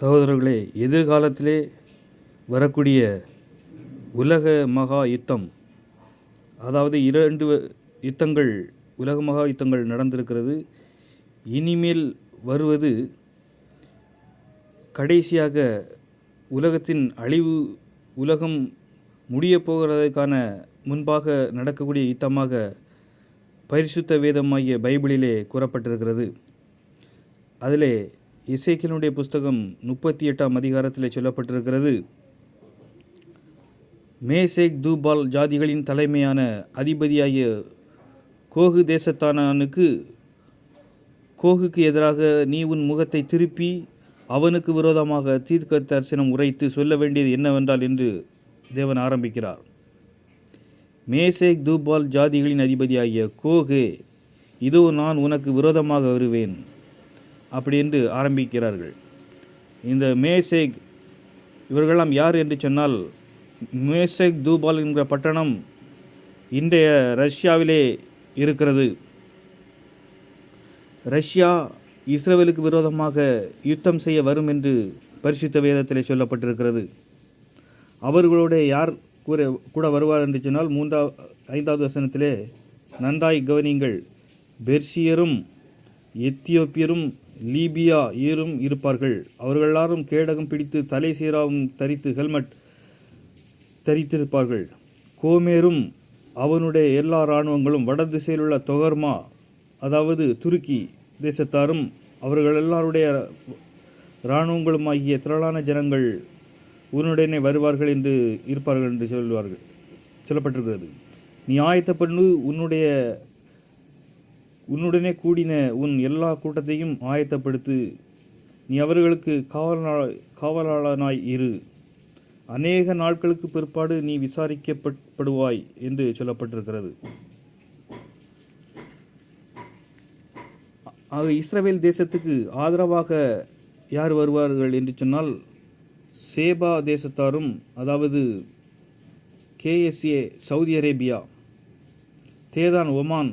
சகோதரர்களே எதிர்காலத்திலே வரக்கூடிய உலக மகா யுத்தம் அதாவது இரண்டு வ- யுத்தங்கள் உலக மகா யுத்தங்கள் நடந்திருக்கிறது. இனிமேல் வருவது கடைசியாக உலகத்தின் அழிவு உலகம் முடியப் போகிறதற்கான முன்பாக நடக்கக்கூடிய யுத்தமாக பரிசுத்த வேதமாகிய பைபிளிலே கூறப்பட்டிருக்கிறது. அதிலே இசைக்கினுடைய புஸ்தகம் முப்பத்தி எட்டாம் அதிகாரத்தில் சொல்லப்பட்டிருக்கிறது. மேசேக் தூபால் ஜாதிகளின் தலைமையான அதிபதியாகிய கோகு தேசத்தானுக்கு கோகுக்கு எதிராக நீ உன் முகத்தை திருப்பி அவனுக்கு விரோதமாக தீர்க்க தரிசனம் உரைத்து சொல்ல வேண்டியது என்னவென்றால் என்று தேவன் ஆரம்பிக்கிறார். மேசேக் தூபால் ஜாதிகளின் அதிபதியாகிய கோகு இதோ நான் உனக்கு விரோதமாக வருவேன். அப்படி என்று ஆரம்பிக்கிறார்கள். இந்த மேசேக் இவர்களெல்லாம் யார் என்று சொன்னால் மேசேக் தூபால் என்கிற பட்டணம் இன்றைய ரஷ்யாவிலே இருக்கிறது. ரஷ்யா இஸ்ரேலுக்கு விரோதமாக யுத்தம் செய்ய வரும் என்று பரிசுத்த வேதத்திலே சொல்லப்பட்டிருக்கிறது. அவர்களோட யார் கூற கூட வருவார் என்று சொன்னால் மூன்றா ஐந்தாவது வசனத்திலே நன்றாய் கவனிங்கள் பெர்சியரும் எத்தியோப்பியரும் லீபியா ஈரும் இருப்பார்கள். அவர்கள் எல்லாரும் கேடகம் பிடித்து தலை சீராவும் தரித்து ஹெல்மெட் தரித்திருப்பார்கள். கோமேரும் அவனுடைய எல்லா இராணுவங்களும் வட திசையிலுள்ள தொகர்மா அதாவது துருக்கி தேசத்தாரும் அவர்கள் எல்லாருடைய இராணுவங்களும் ஆகிய திரளான ஜனங்கள் உன்னுடனே வருவார்கள் என்று இருப்பார்கள் என்று சொல்வார்கள் சொல்லப்பட்டிருக்கிறது. நீ ஆயத்தப்பண்ணு உன்னுடைய உன்னுடனே கூடின உன் எல்லா கூட்டத்தையும் ஆயத்தப்படுத்து. நீ அவர்களுக்கு காவலாள காவலாளனாய் இரு. அநேக நாட்களுக்கு பிற்பாடு நீ விசாரிக்கப்படுவாய் என்று சொல்லப்பட்டிருக்கிறது. ஆக இஸ்ரவேல் தேசத்துக்கு ஆதரவாக யார் வருவார்கள் என்று சொன்னால் சேபா தேசத்தாரும் அதாவது KSA Saudi Arabia Dedan Oman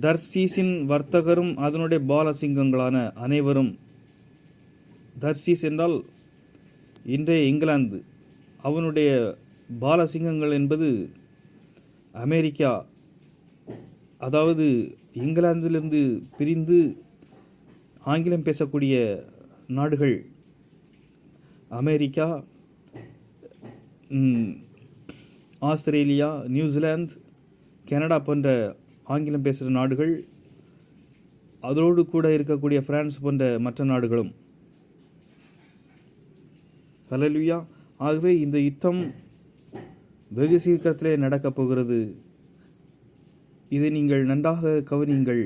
தர்சீஸின் வர்த்தகரும் அதனுடைய பாலசிங்கங்களான அனைவரும் தர்சீஸ் என்றால் இன்றைய இங்கிலாந்து அவனுடைய பாலசிங்கங்கள் என்பது அமெரிக்கா அதாவது இங்கிலாந்திலிருந்து பிரிந்து ஆங்கிலம் பேசக்கூடிய நாடுகள் அமெரிக்கா ஆஸ்திரேலியா நியூசிலாந்து கனடா போன்ற ஆங்கிலம் பேசுகிற நாடுகள் அதோடு கூட இருக்கக்கூடிய பிரான்ஸ் போன்ற மற்ற நாடுகளும். ஹalleluya ஆகவே இந்த யுத்தம் வெகு சீக்கிரத்திலே நடக்கப் போகிறது. இதை நீங்கள் நன்றாக கவனியுங்கள்.